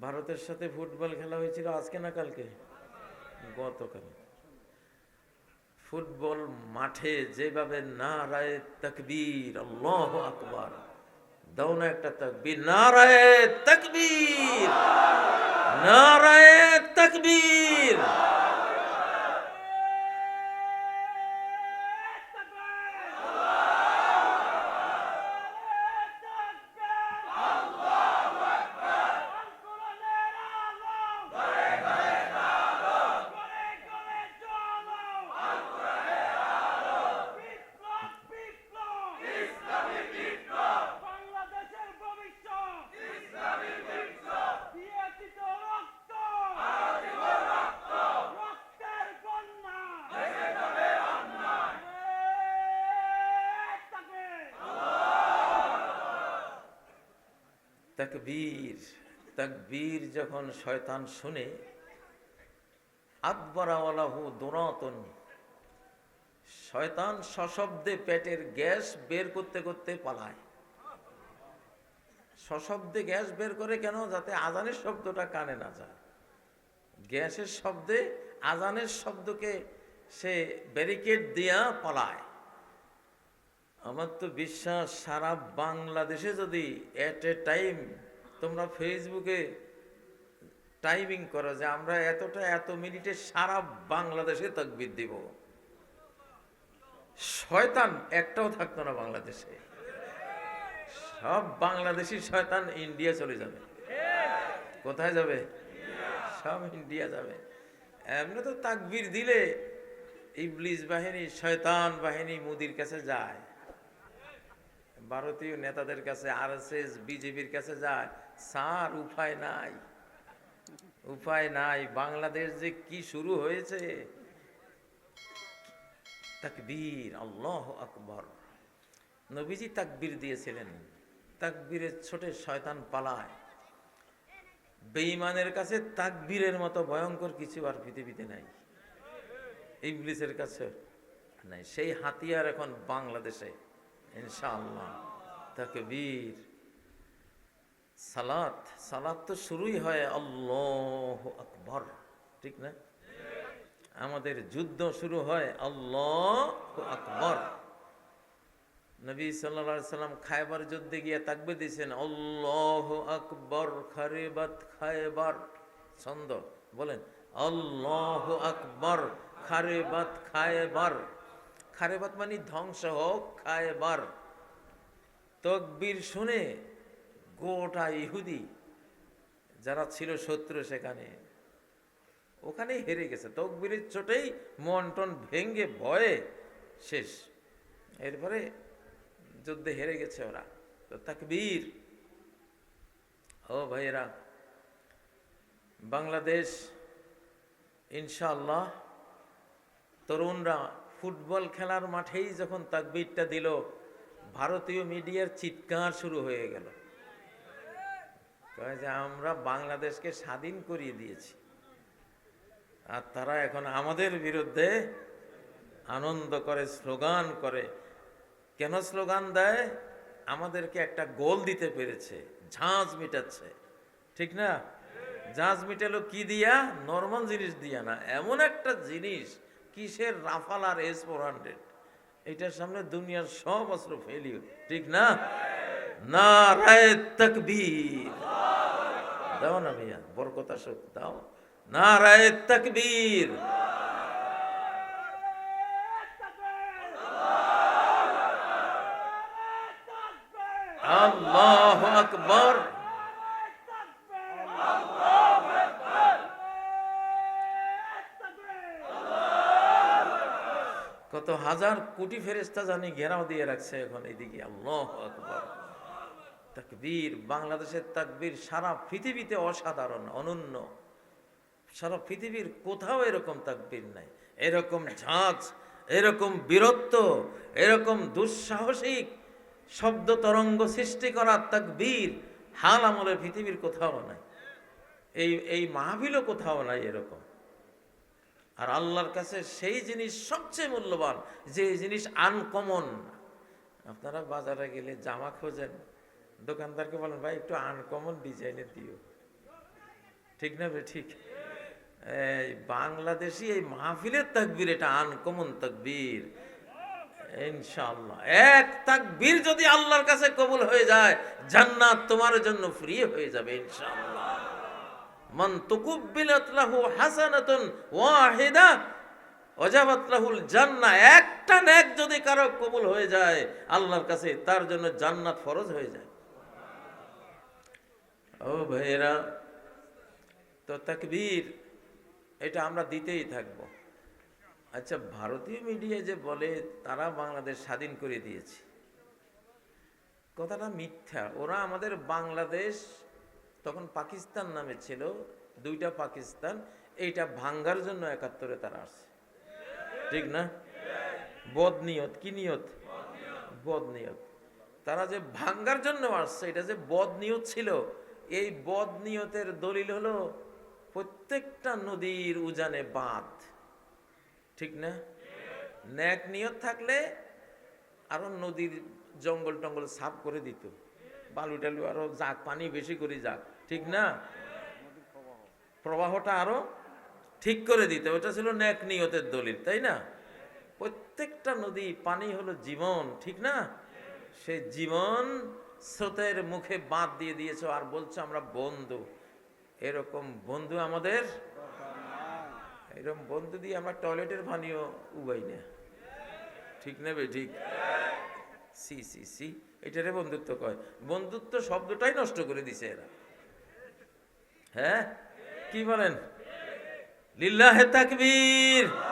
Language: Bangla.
ভারতের সাথে ফুটবল খেলা হয়েছিল আজকে না কালকে? গতকাল। ফুটবল মাঠে যেভাবে না রায় তকবীর আকবার। দাও না একটা তকবীর। না রায় তকবীর! না রায় তকবীর! তকবীর তকবীর যখন শয়তান শুনে, আকবরাওয়ালাহু দুরাতন শয়তান সশব্দে পেটের গ্যাস বের করতে করতে পালায়। সশব্দে গ্যাস বের করে কেন? যাতে আজানের শব্দটা কানে না যায়। গ্যাসের শব্দে আজানের শব্দকে সে ব্যারিকেড দিয়া পালায়। আমার তো বিশ্বাস সারা বাংলাদেশে যদি এট এ টাইম তোমরা ফেসবুকে টাইমিং করো যে আমরা এতটা, এত মিনিটে সারা বাংলাদেশে তকবির দিব। শয়তান একটাও থাকতো না বাংলাদেশে। সব বাংলাদেশি শয়তান ইন্ডিয়া চলে যাবে। কোথায় যাবে? সব ইন্ডিয়া যাবে। এমনি তো তাকবির দিলে ইবলিস বাহিনী, শয়তান বাহিনী মোদির কাছে যায়। ভারতীয় নেতাদের কাছে আর এস এস বিজেপির কাছে যায়, স্যার, উপায় নাই। উপায় নাই। বাংলাদেশ যে কি শুরু হয়েছে? তাকবীর, আল্লাহ আকবর। নবীজি তাকবীর দিয়েছিলেন। তাকবীরের ছোটে শয়তান পালায়। বেঈমানের কাছে তাকবীরের মতো ভয়ঙ্কর কিছু আর পৃথিবীতে নাই। ইবলিসের কাছে নাই। সেই হাতিয়ার এখন বাংলাদেশে। ইনশাআল্লাহ। তাকবীর, সালাত সালাত তো শুরুই হয় আল্লাহ আকবর, ঠিক না? আমাদের যুদ্ধ শুরু হয় আল্লাহ আকবর। নবী সাল্লা সাল্লাম খায়বার যুদ্ধে গিয়ে তাকবে দিয়েছেন, আল্লাহ আকবর, খারেবাত খায়বার। ছন্দ, বলেন, আল্লাহ আকবর, খারেবাত খায়বার। খারেবাত মানে ধ্বংস হোক খায়বার তকবীর শুনে গোটা ইহুদি যারা ছিল শত্রু সেখানে, ওখানেই হেরে গেছে। তকবীরের চোটেই মন টন ভেঙ্গে ভয়ে শেষ। এরপরে যুদ্ধে হেরে গেছে ওরা। তো তাকবীর, ও ভাইয়েরা, বাংলাদেশ, ইনশাআল্লাহ, তরুণরা ফুটবল খেলার মাঠেই যখন তাকবীরটা দিল, ভারতীয় মিডিয়ার চিৎকার শুরু হয়ে গেল। কয় যে, আমরা বাংলাদেশকে স্বাধীন করিয়ে দিয়েছি। আর তারা এখন আমাদের বিরুদ্ধে আনন্দ করে, স্লোগান করে। কেন স্লোগান দেয়? আমাদেরকে একটা গোল দিতে পেরেছে, ঝাঁজ মিটাচ্ছে। ঠিক না? ঝাঁজ মিটালো কি দিয়া? নর্মাল জিনিস দিয়া না, এমন একটা জিনিস কিসের রাফাল আর এস ফোর হান্ড্রেড? এটার সামনে দুনিয়ার সব অস্ত্র ফেলিও ঠিক না? না দাও না ভাইয়া বরকতা আসুক, দাও। না, রায় তকবীর। কত হাজার কোটি ফেরেস্তা জানি ঘেরাও দিয়ে রাখছে এখন এইদিকে আল্লাহ আকবর। তাকবীর, বাংলাদেশের তাকবীর সারা পৃথিবীতে অসাধারণ, অনন্য। সারা পৃথিবীর কোথাও এরকম তাকবীর নাই। এরকম ঝাঁজ, এরকম বীরত্ব, এরকম দুঃসাহসিক শব্দ তরঙ্গ সৃষ্টি করা তাকবীর হাল আমলের পৃথিবীর কোথাও নাই। এই এই মাহবিলও কোথাও নাই এরকম। আর আল্লাহর কাছে সেই জিনিস সবচেয়ে মূল্যবান, যে জিনিস আনকমন আপনারা বাজারে গেলে জামা খোঁজেন, দোকানদারকে বলেন, ভাই, একটু আনকমন ডিজাইনের দিও। ঠিক না ঠিক? এই বাংলাদেশি এই মাহফিলের তাকবীর, এটা আনকমন তাকবীর। ইনশাআল্লাহ। এক তাকবীর যদি আল্লাহর কাছে কবুল হয়ে যায়, জান্নাত তোমার জন্য ফ্রি হয়ে যাবে, ইনশাআল্লাহ। মান তুকুব্বিলাত লাহু হাসানাতুন ওয়াহিদা ওয়াজাবাত লাহুল জান্নাহ একটা নেক যদি কারও কবুল হয়ে যায়, আল্লাহর কাছে তার জন্য জান্নাত ফরজ হয়ে যায়। ও ভাইয়েরা, তো তাকবীর, এটা আমরা দিতেই থাকব। আচ্ছা ভারতীয় মিডিয়া যে বলে, তারা বাংলাদেশ স্বাধীন করে দিয়েছে। কথাটা মিথ্যা। ওরা আমাদের বাংলাদেশ তখন পাকিস্তান নামে ছিল, দুইটা পাকিস্তান, এইটা ভাঙ্গার জন্য একাত্তরে তারা আসছে। ঠিক না? বদনিয়ত কি নিয়ত? বদ নিয়ত। তারা যে ভাঙ্গার জন্য আসছে, এটা যে বদ নিয়ত ছিল, এই বদ নিয়তের দলিল হলো প্রত্যেকটা নদীর উজানে বাঁধ। ঠিক না? ন্যাক নিয়ত থাকলে আরও নদীর জঙ্গল টঙ্গল সাফ করে দিত। বালু টালু আরও যাক, পানি বেশি করে যাক, ঠিক না? প্রবাহটা আরও ঠিক করে দিতে ওটা ছিল ন্যাক নিয়তের দলিল, তাই না? প্রত্যেকটা নদী, পানি হলো জীবন, ঠিক না? সেই জীবন স্রোতের মুখে বাঁধ দিয়ে দিয়েছ, আর বলছো আমরা বন্ধু। এরকম বন্ধু আমাদের এরকম বন্ধু দিয়ে আমরা টয়লেটের পানিও উবাই না। ঠিক নেবে ঠিক? সি সি সি, এটারে বন্ধুত্ব কয়। বন্ধুত্ব শব্দটাই নষ্ট করে দিছে এরা। হ্যাঁ? কি বলেন? লীলা হে তাকবীর।